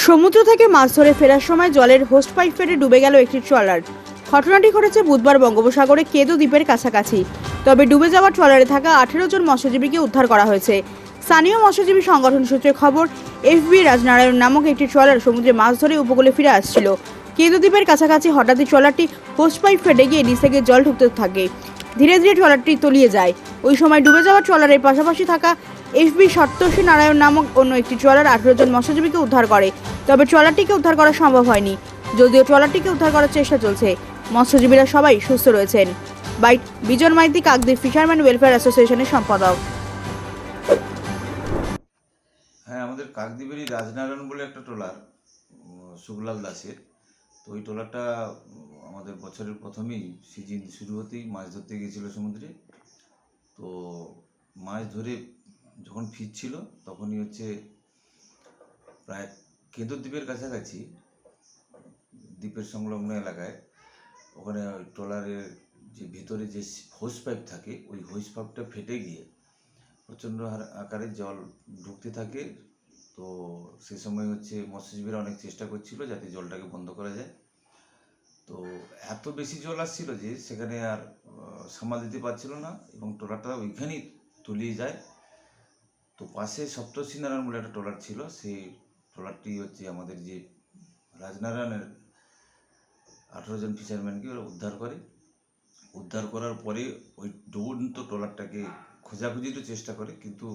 সমুদ্র থেকে মাছ ধরে ফেরার সময় জলের হোস্ট পাইপ ফেটে ডুবে গেল একটি ট্রলার। ঘটনাটি ঘটেছে বুধবার বঙ্গোপসাগরে কেদু দ্বীপের কাছাকাছি। তবে ডুবে যাওয়া ট্রলারে থাকা আঠেরো জন মৎস্যজীবীকে উদ্ধার করা হয়েছে। স্থানীয় মৎস্যজীবী সংগঠন সূত্রে খবর, এফবি রাজনারায়ণ নামক একটি ট্রলার সমুদ্রে মাছ ধরে উপকূলে ফিরে আসছিল। কেদু দ্বীপের কাছাকাছি হঠাৎই ট্রলারটি হোস্ট পাইপ ফেটে গিয়ে নিচ থেকে জল ঢুকতে থাকে। ধীরে ধীরে ট্রলারটি তলিয়ে যায়। ওই সময় ডুবে যাওয়া ট্রলারের পাশাপাশি থাকা এফবি সপ্তর্ষি নারায়ণ নামক অন্য একটি ট্রলার আঠেরো জন মৎস্যজীবীকে উদ্ধার করে তবে ট্রলারটিকে উদ্ধার করা সম্ভব হয়নি। যদিও ট্রলারটিকে উদ্ধার করার চেষ্টা চলছে মৎস্যজীবীরা সবাই সুস্থ রয়েছেন। Bite Bijan Maiti Kakdwip fisherman welfare অ্যাসোসিয়েশনের সম্পাদক। হ্যাঁ আমাদের কাকদ্বীপেরই রাজনারায়ণ বলে একটা ট্রলার উম, সুখলাল দাসের। তো ওই ট্রলারটা আমাদের বছরের প্রথমেই সিজন শুরু হতেই মাছ ধরতে গিয়েছিল সমুদ্রে। তো মাছ ধরে যখন ফিরছিল তখনই হচ্ছে প্রায় কেঁদর দ্বীপের কাছাকাছি, দ্বীপের সংলগ্ন এলাকায়, ওখানে ওই ট্রলারের যে ভেতরে যে হোস পাইপ থাকে, ওই হোস পাইপটা ফেটে গিয়ে প্রচণ্ড আকারে জল ঢুকতে থাকে। তো সে সময় হচ্ছে মৎস্যজীবীরা অনেক চেষ্টা করছিল যাতে জলটাকে বন্ধ করা যায়। তো এত বেশি জল আসছিল যে সেখানে আর সামাল দিতে পারছিল না এবং ট্রলারটা ওইখানেই তলিয়ে যায়। তো পাশে সপ্তর্ষি নারায়ণ বলে একটা ট্রলার ছিল সেই ট্রলারটি হচ্ছে আমাদের যে রাজনারায়ণের আঠেরো জন ফিশারম্যানকে ওরা উদ্ধার করে। উদ্ধার করার পরে ওই ডুবন্ত ট্রলারটাকে খোঁজাখুঁজিরও চেষ্টা করে কিন্তু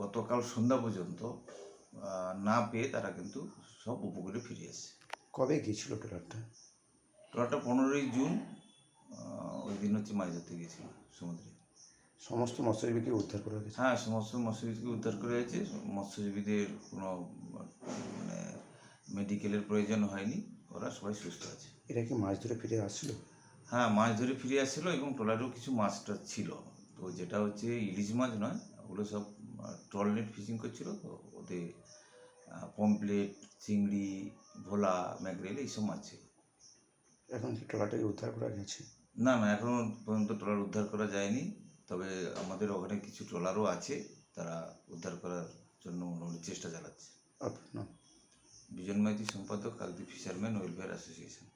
গতকাল সন্ধ্যা পর্যন্ত না পেয়ে তারা কিন্তু সব উপকূলে ফিরে এসেছে কবে গিয়েছিল ট্রলারটা? ট্রলারটা পনেরোই জুন ওই দিন হচ্ছে মাছ ধরতে গিয়েছিল সমুদ্রে। সমস্ত মৎস্যজীবীকে উদ্ধার করা গেছে হ্যাঁ সমস্ত মৎস্যজীবীকে উদ্ধার করা হয়েছে মৎস্যজীবীদের কোনো মানে মেডিকেলের প্রয়োজন হয়নি। ওরা সবাই সুস্থ আছে। এরা কি মাছ ধরে ফিরে আসছিল? হ্যাঁ মাছ ধরে ফিরে আসছিল এবং ট্রলারেও কিছু মাছটা ছিল। তো যেটা হচ্ছে ইলিশ মাছ নয় ওগুলো সব ট্রল নেট ফিশিং করছিল। তো ওতে পমপ্লেট চিংড়ি ভোলা ম্যাকরেল এইসব মাছ ছিল। এখন কি ট্রলারটাকে উদ্ধার করা গেছে? না না এখনও পর্যন্ত ট্রলার উদ্ধার করা যায়নি। তবে আমাদের ওখানে কিছু ট্রলারও আছে তারা উদ্ধার করার জন্য মোটামুটি চেষ্টা চালাচ্ছে। নাম বিজন মাইতি সম্পাদক কাকদ্বীপ ফিশারম্যান ওয়েলফেয়ার অ্যাসোসিয়েশন